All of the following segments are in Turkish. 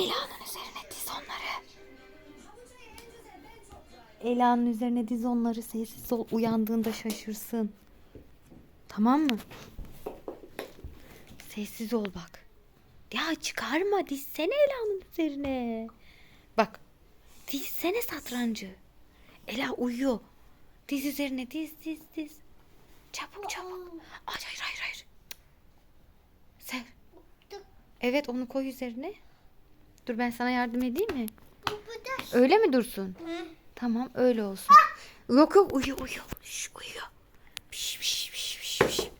Ela'nın üzerine diz onları. Ela'nın üzerine diz onları sessiz ol. Uyandığında şaşırsın. Tamam mı? Sessiz ol bak. Ya çıkarma dizsene Ela'nın üzerine. Bak dizsene satrancı. Ela uyuyor. Diz üzerine diz diz diz. Çabuk çabuk. Hayır hayır hayır. Sev. Evet onu koy üzerine. Dur ben sana yardım edeyim mi? Öyle mi dursun? Tamam öyle olsun. Yok yok uyu uyu. Şş, uyu. Piş, piş, piş, piş, piş.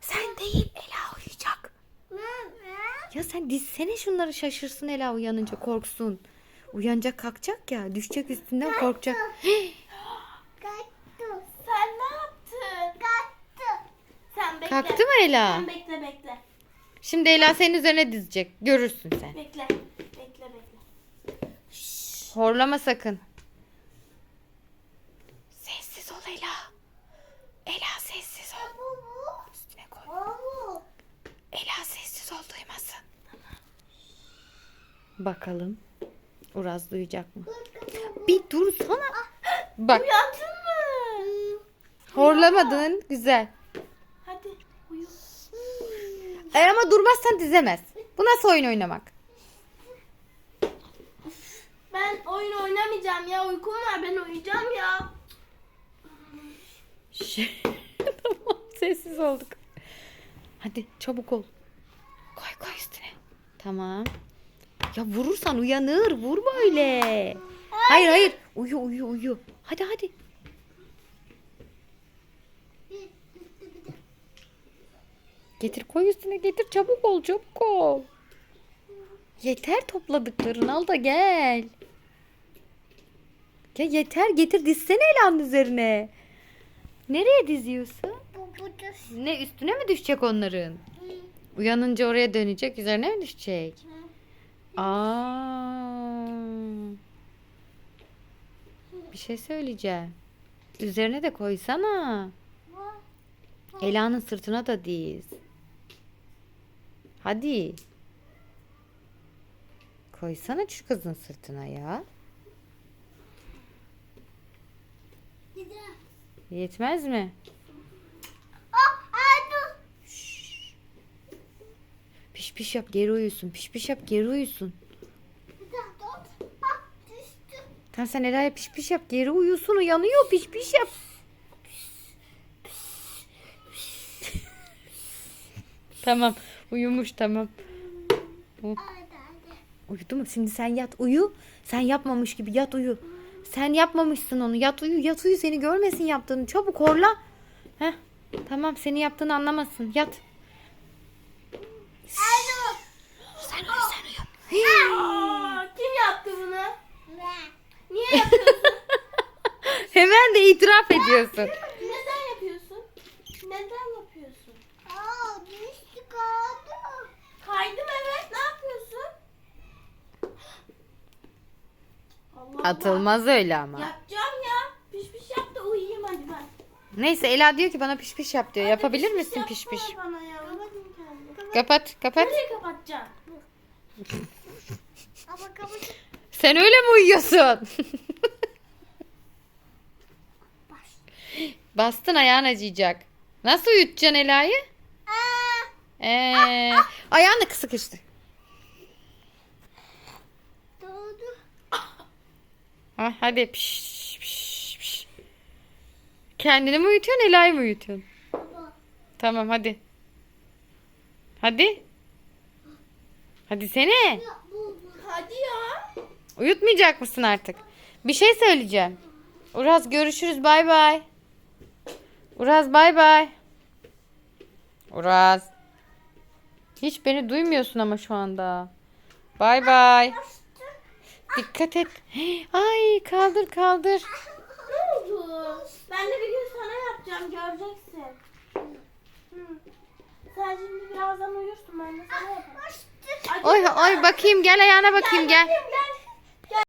Sen değil Ela uyuyacak. Ya sen dizsene şunları şaşırsın Ela uyanınca korksun. Uyanacak kalkacak ya düşecek üstünden korkacak. Sen ne yaptın? Sen bekle. Kalktı mı Ela? Sen bekle bekle. Şimdi Ela senin üzerine dizecek. Görürsün sen. Bekle. Horlama sakın. Sessiz ol Ela. Ela sessiz ol. Üstüne koy. Ela sessiz ol duymasın. Bakalım. Uraz duyacak mı? Bir dursana. Bak Uyandın mı? horlamadın. Güzel. Hadi uyu. Ama durmazsan dizemez. Bu nasıl oyun oynamak? Ben oyun oynamayacağım ya. Uykum var. Ben uyuyacağım ya. tamam sessiz olduk. Hadi çabuk ol. Koy koy üstüne. Tamam. Ya vurursan uyanır. Vur böyle. Hayır hayır. Uyu uyu uyu. Hadi hadi. Getir koy üstüne getir çabuk ol çabuk ol. Yeter topladıkların al da gel. Ya yeter getir dizsene elanın üzerine. Nereye diziyorsun? Ne üstüne mi düşecek onların? Uyanınca oraya dönecek üzerine mi düşecek? Aa. Bir şey söyleyeceğim. Üzerine de koysana. Ela'nın sırtına da diz. Hadi. Koysana şu kızın sırtına ya. Yetmez mi? Piş piş yap geri uyusun. Piş piş yap geri uyusun. Tamam sen Ela'ya piş piş yap geri uyusun uyanıyor piş piş yap. tamam uyumuş tamam. Oh, Uyudu mu? Şimdi sen yat uyu. Sen yapmamış gibi yat uyu. Sen yapmamışsın onu. Yat uyu yat uyu seni görmesin yaptığını. Çabuk horla. Heh, tamam seni yaptığını anlamasın. Yat. Sen uyu sen uyu. Aa, kim yaptı bunu? Niye yapıyorsun? Hemen de itiraf ediyorsun. Neden yapıyorsun? Neden yapıyorsun? Kaydım evet. Ne yapıyorsun? Allah Atılmaz öyle ama. Yapacağım ya. Piş piş yap da uyuyayım hadi ben. Neyse Ela diyor ki bana piş piş yap diyor. Hadi Yapabilir misin piş piş? Bana ya. Kapat kapat. Nereye kapatacağım? Sen öyle mi uyuyorsun? Bastın ayağın acıyacak. Nasıl uyutacaksın Ela'yı? Ee, ayağın da sıkıştı. Ha, hadi piş, piş, piş. Kendini mi uyutuyorsun Ela'yı mı uyutuyorsun? Tamam hadi. Hadi. Hadi sene. Hadi ya. Uyutmayacak mısın artık? Bir şey söyleyeceğim. Uraz görüşürüz bay bay. Uraz bay bay. Uraz. Hiç beni duymuyorsun ama şu anda. Bay bay. Dikkat et. Ay kaldır kaldır. Ne oldu? Ben de bir gün sana yapacağım göreceksin. Hı. Sen şimdi birazdan uyursun ben de sana yaparım. Oy oy bakayım gel ayağına bakayım gel. Gel. gel.